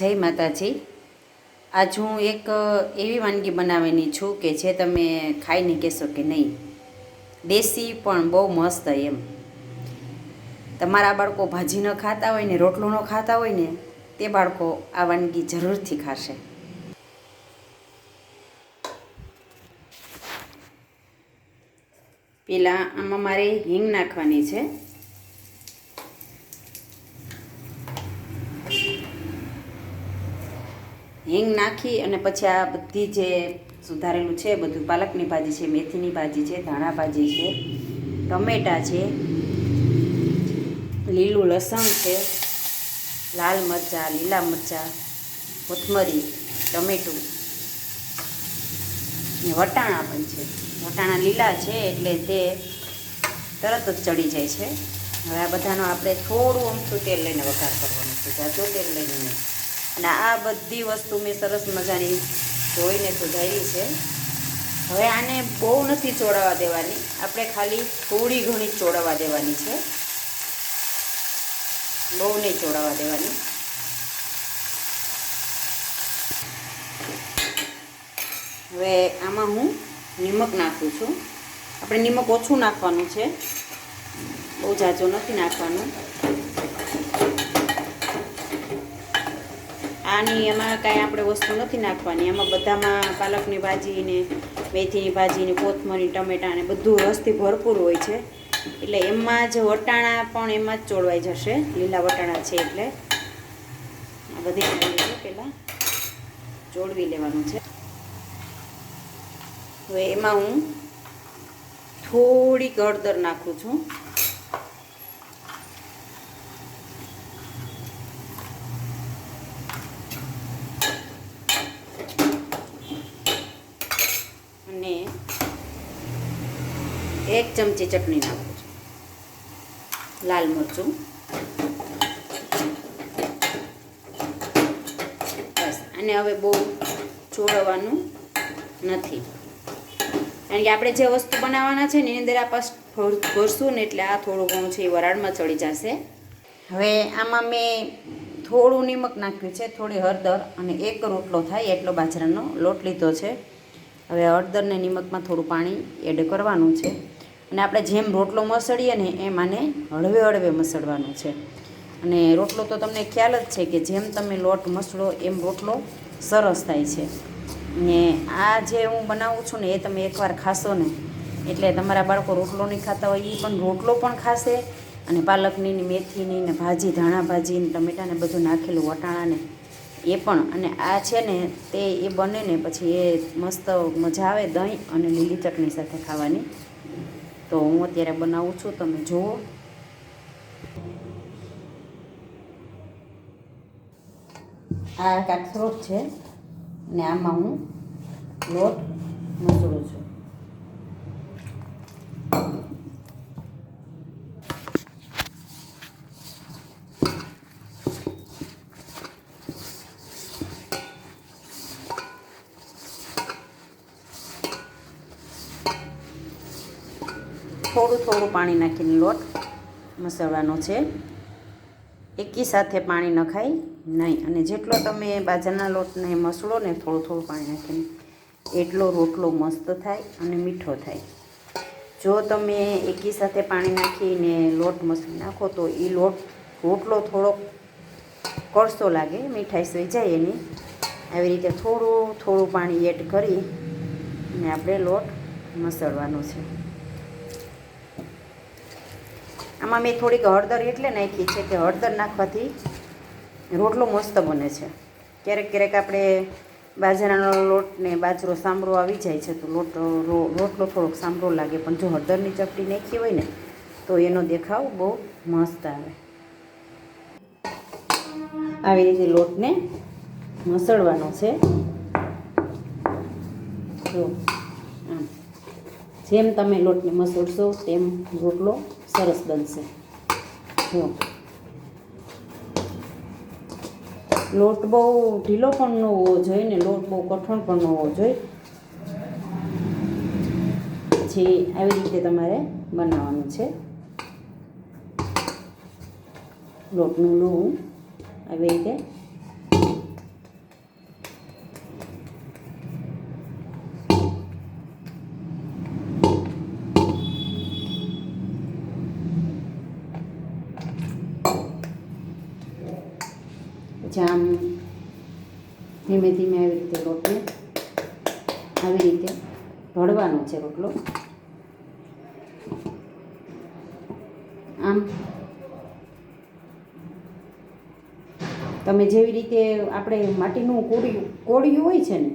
જય માતાજી. આજ હું એક એવી વાનગી બનાવેલી છું કે જે તમે ખાઈને કહેશો કે નહીં. દેશી પણ બહુ મસ્ત એમ. તમારા બાળકો ભાજી ન ખાતા હોય ને રોટલો ન ખાતા હોય ને, તે બાળકો આ વાનગી જરૂરથી ખાશે. પહેલાં આમાં મારે હિંગ નાખવાની છે. હિંગ નાખી અને પછી આ બધી જે સુધારેલું છે, બધું પાલકની ભાજી છે, મેથીની ભાજી છે, ધાણા ભાજી છે, ટમેટાં છે, લીલું લસણ છે, લાલ મરચાં, લીલા મરચાં, કોથમરી, ટમેટું ને વટાણા પણ છે. વટાણા લીલા છે એટલે તે તરત જ ચડી જાય છે. હવે આ બધાનો આપણે થોડું અમથું તેલ લઈને વઘાર કરવાનું છે. જાજો તેલ લઈને નહીં. અને આ બધી વસ્તુ મેં સરસ મજાની ધોઈને સુધારી છે. હવે આને બહુ નથી ચોળાવવા દેવાની. આપણે ખાલી થોડી ઘણી જ ચોળાવવા દેવાની છે. બહુ નહીં ચોળાવવા દેવાની. હવે આમાં હું નિમક નાખું છું. આપણે નિમક ઓછું નાખવાનું છે. બહુ જાજો નથી નાખવાનું. આની એમાં કાંઈ આપણે વસ્તુ નથી નાખવાની. એમાં બધામાં પાલકની ભાજી ને મેથીની ભાજી ને કોથમરી, ટમેટાં ને બધું રસથી ભરપૂર હોય છે. એટલે એમાં જ વટાણા પણ એમાં જ ચોળવાઈ જશે. લીલા વટાણા છે એટલે. આ બધી પહેલાં ચોળવી લેવાનું છે. હવે એમાં હું થોડીક હળદર નાખું છું અને એક ચમચી ચટણી નાખું છું. લાલ મરચું. બસ. અને હવે બહુ છોડવાનું નથી. કારણ કે આપણે જે વસ્તુ બનાવવાના છે ને એની અંદર આ પાસ ભરશું ને એટલે આ થોડું ઘણું છે એ વરાળમાં ચડી જશે. હવે આમાં મેં થોડું નિમક નાખ્યું છે, થોડી હળદર અને એક રોટલો થાય એટલો બાજરાનો લોટ લીધો છે. હવે હળદર ને નિમકમાં થોડું પાણી એડ કરવાનું છે. અને આપણે જેમ રોટલો મસળીએ ને એમ આને હળવે હળવે મસળવાનું છે. અને રોટલો તો તમને ખ્યાલ જ છે કે જેમ તમે લોટ મસળો એમ રોટલો સરસ થાય છે. ને આ જે હું બનાવું છું ને એ તમે એકવાર ખાશો ને, એટલે તમારા બાળકો રોટલો નહીં ખાતા હોય એ પણ રોટલો પણ ખાશે. અને પાલકની ને મેથીની ને ભાજી, ધાણા ભાજી ને ટમેટાને બધું નાખેલું વટાણાને એ પણ. અને આ છે ને તે એ બને ને પછી એ મસ્ત મજા આવે દહીં અને લીલી ચટણી સાથે ખાવાની. તો હું અત્યારે બનાવું છું, તમે જુઓ. આ કાકરોટ છે, ને આમાં હું લોટ મૂકું છું. થોડું થોડું પાણી નાખીને લોટ મસળવાનો છે. એકી સાથે પાણી નખાય નહીં. અને જેટલો તમે બાજરાના લોટને મસળો ને થોડું થોડું પાણી નાખીને એટલો રોટલો મસ્ત થાય અને મીઠો થાય. જો તમે એકી સાથે પાણી નાખીને લોટ મસળી નાખો તો એ લોટ રોટલો થોડોક કડસો લાગે, મીઠાઈ સઈ જાય એની. આવી રીતે થોડું થોડું પાણી એડ કરી અને આપણે લોટ મસળવાનો છે. આમાં મેં થોડીક હળદર એટલે નાખી છે કે હળદર નાખવાથી રોટલો મસ્ત બને છે. ક્યારેક ક્યારેક આપણે બાજરાનો લોટ ને બાજરો સાંભળો આવી જાય છે, તો લોટ રોટલો થોડોક સાંભળો લાગે. પણ જો હળદરની ચપટી નાખી હોય ને, તો એનો દેખાવ બહુ મસ્ત આવે. આવી રીતે લોટને મસળવાનો છે. જો જેમ તમે લોટને મસળશો, તેમ રોટલો સરસ બનશે. જો લોટ બહુ ઢીલો પણ ન હોવો જોઈએ ને લોટ બહુ કઠણ પણ ન હોવો જોઈએ. પછી આવી રીતે તમારે બનાવવાનું છે. લોટનું લોહું આવી રીતે આમ ધીમે ધીમે આવી રીતે રોટલો આવી રીતે ઢળવાનો છે રોટલો. આમ તમે જેવી રીતે આપણે માટીનું કોળિયું કોળિયું હોય છે ને,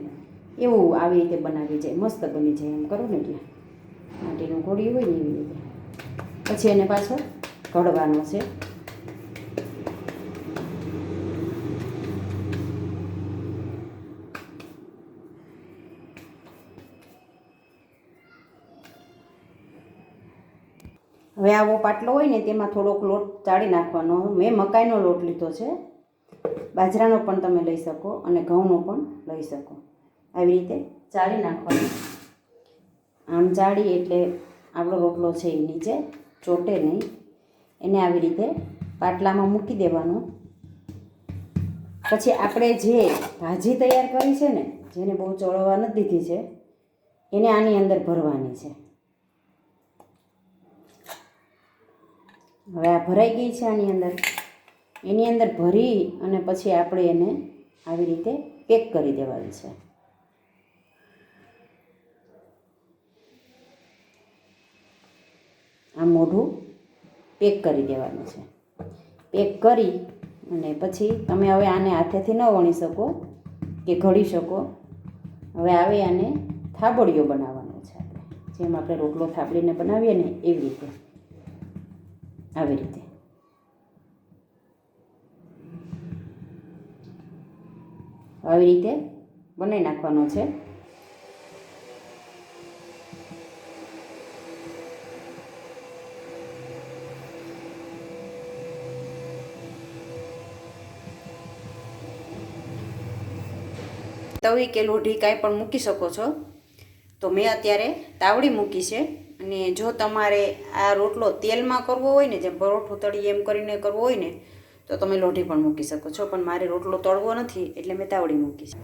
એવું આવી રીતે બનાવી જાય, મસ્ત બની જાય એમ કરો ને એટલે. માટીનું કોળિયું હોય ને એવી રીતે. પછી એને પાછો ઘડવાનો છે. હવે આવો પાટલો હોય ને તેમાં થોડોક લોટ ચાળી નાખવાનો. મેં મકાઈનો લોટ લીધો છે. બાજરાનો પણ તમે લઈ શકો અને ઘઉંનો પણ લઈ શકો. આવી રીતે ચાળી નાખવાનો. આમ ચાળી એટલે આપણો રોટલો છે એ નીચે, ચોટે નહીં. એને આવી રીતે પાટલામાં મૂકી દેવાનો. પછી આપણે જે ભાજી તૈયાર કરી છે ને, જેને બહુ ચોળવા નથી દીધી છે, એને આની અંદર ભરવાની છે. હવે આ ભરાઈ ગઈ છે આની અંદર. એની અંદર ભરી અને પછી આપણે એને આવી રીતે પેક કરી દેવાની છે. આ મોઢું પેક કરી દેવાનું છે. પેક કરી અને પછી તમે હવે આને હાથેથી ન વણી શકો કે ઘડી શકો. હવે આવે આને થાબડીઓ બનાવવાનો છે જેમ આપણે રોટલો થાબડીને બનાવીએ ને એવી રીતે. આવી રીતે. આવી રીતે બનાવી નાખવાનો છે. તવી કે લોઢી કાંઈ પણ મૂકી શકો છો. તો મેં અત્યારે તાવડી મૂકી છે. અને જો તમારે આ રોટલો તેલમાં કરવો હોય ને જેમ પરોઠું તળીએ એમ કરીને કરવો હોય ને તો તમે લોઢી પણ મૂકી શકો છો. પણ મારે રોટલો તળવો નથી એટલે મેં તાવડી મૂકી છે.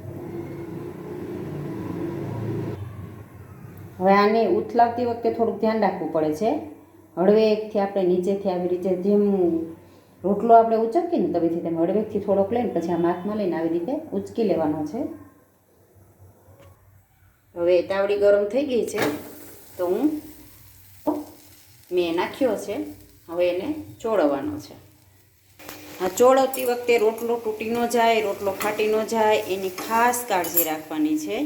હવે આને ઉથલાવતી વખતે થોડુંક ધ્યાન રાખવું પડે છે. હળવેકથી આપણે નીચેથી આવી રીતે જેમ રોટલો આપણે ઉચકીએ ને તબીથી તેમ હળવેકથી થોડોક લઈને પછી આ માથમાં લઈને આવી રીતે ઉચકી લેવાનો છે. હવે તાવડી ગરમ થઈ ગઈ છે તો હું મેં નાખ્યો છે. હવે એને ચોળવવાનો છે. આ ચોળવતી વખતે રોટલો તૂટી ન જાય, રોટલો ફાટી ન જાય, એની ખાસ કાળજી રાખવાની છે.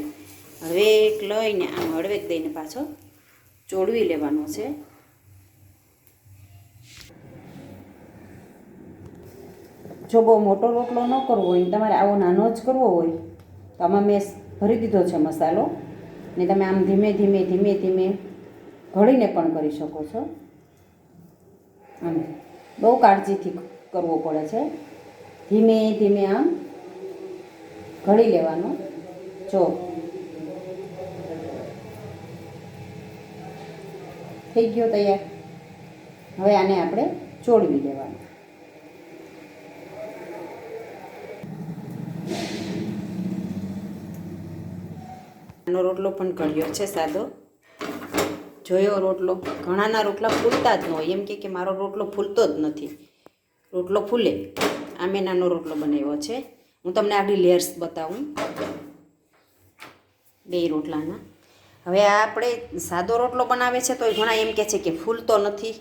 હળવેક લઈને આમ હળવેક દઈને પાછો ચોળવી લેવાનો છે. જો બહુ મોટો રોટલો ન કરવો હોય તમારે આવો નાનો જ કરવો હોય, તો આમાં મેં ભરી દીધો છે મસાલો. ને તમે આમ ધીમે ધીમે ધીમે ધીમે ઘડીને પણ કરી શકો છો. આમ બહુ કાળજીથી કરવો પડે છે. ધીમે ધીમે આમ ઘડી લેવાનો. જો. થઈ ગયો તૈયાર. હવે આને આપણે ચોળવી દેવાનું. આનો રોટલો પણ કર્યો છે સાદો. જોયો રોટલો. ઘણાના રોટલા ફૂલતા જ ન હોય. એમ કે મારો રોટલો ફૂલતો જ નથી. રોટલો ફૂલે. આ મેં રોટલો બનાવ્યો છે. હું તમને આગળ લેયર્સ બતાવું. બે રોટલાના. હવે આપણે સાદો રોટલો બનાવે છે તો એ ઘણા એમ કહે છે કે ફૂલતો નથી.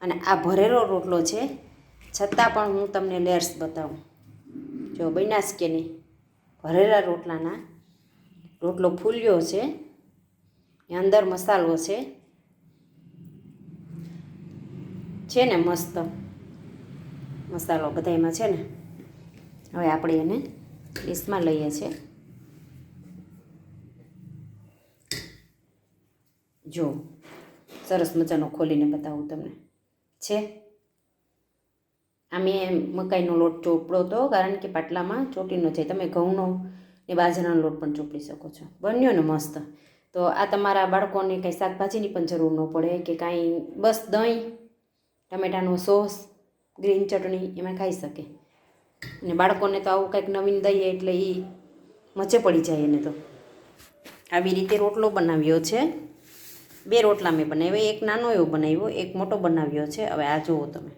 અને આ ભરેલો રોટલો છે. છતાં પણ હું તમને લેયર્સ બતાવું. જો બનાસ કે નહીં. ભરેલા રોટલાના રોટલો ફૂલ્યો છે. એ અંદર મસાલો છે. છે ને મસ્ત. મસાલો બધાયમાં છે ને. હવે આપણે એને ડીશમાં લઈએ છીએ. જો, સરસ મજાનો ખોલીને બતાવું તમને. છે? આ મેં મકાઈનો લોટ ચોપડો હતો કારણ કે પાટલામાં ચોટી ન જાય. તમે ઘઉંનો ને બાજરાનો લોટ પણ ચોપડી શકો છો. બન્યો ને મસ્ત. તો આ તમારા બાળકોને કંઈ શાકભાજીની પણ જરૂર ન પડે કે કાંઈ બસ દહીં ટમેટાનો સોસ, ગ્રીન ચટણી એમાં ખાઈ શકે. અને બાળકોને તો આવું કંઈક નવીન દઈએ એટલે એ મચે પડી જાય એને તો. આવી રીતે રોટલો બનાવ્યો છે. બે રોટલા મેં બનાવ્યો, એક નાનો એવો બનાવ્યો, એક મોટો બનાવ્યો છે. હવે આ જુઓ તમે.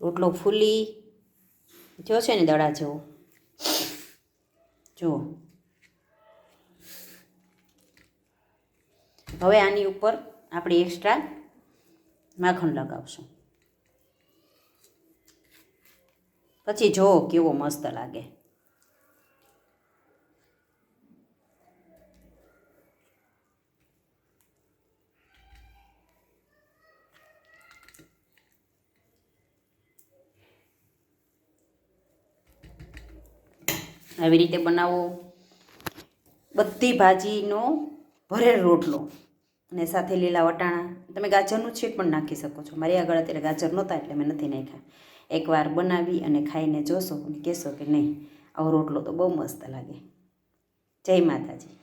રોટલો ફૂલી જો છે ને દડા જેવો? જુઓ. હવે આની ઉપર આપણે એક્સ્ટ્રા માખણ લગાવશું. પછી જો કેવો મસ્ત લાગે. આવી રીતે બનાવો. બધી ભાજીનો ભરેલ રોટલો. અને સાથે લીલા વટાણા. તમે ગાજરનું છીટ પણ નાખી શકો છો. મારી આગળ અત્યારે ગાજર નહોતા એટલે મેં નથી નાખ્યા. એકવાર બનાવી અને ખાઈને જોશો અને કહેશો કે નહીં. આવો રોટલો તો બહુ મસ્ત લાગે. જય માતાજી.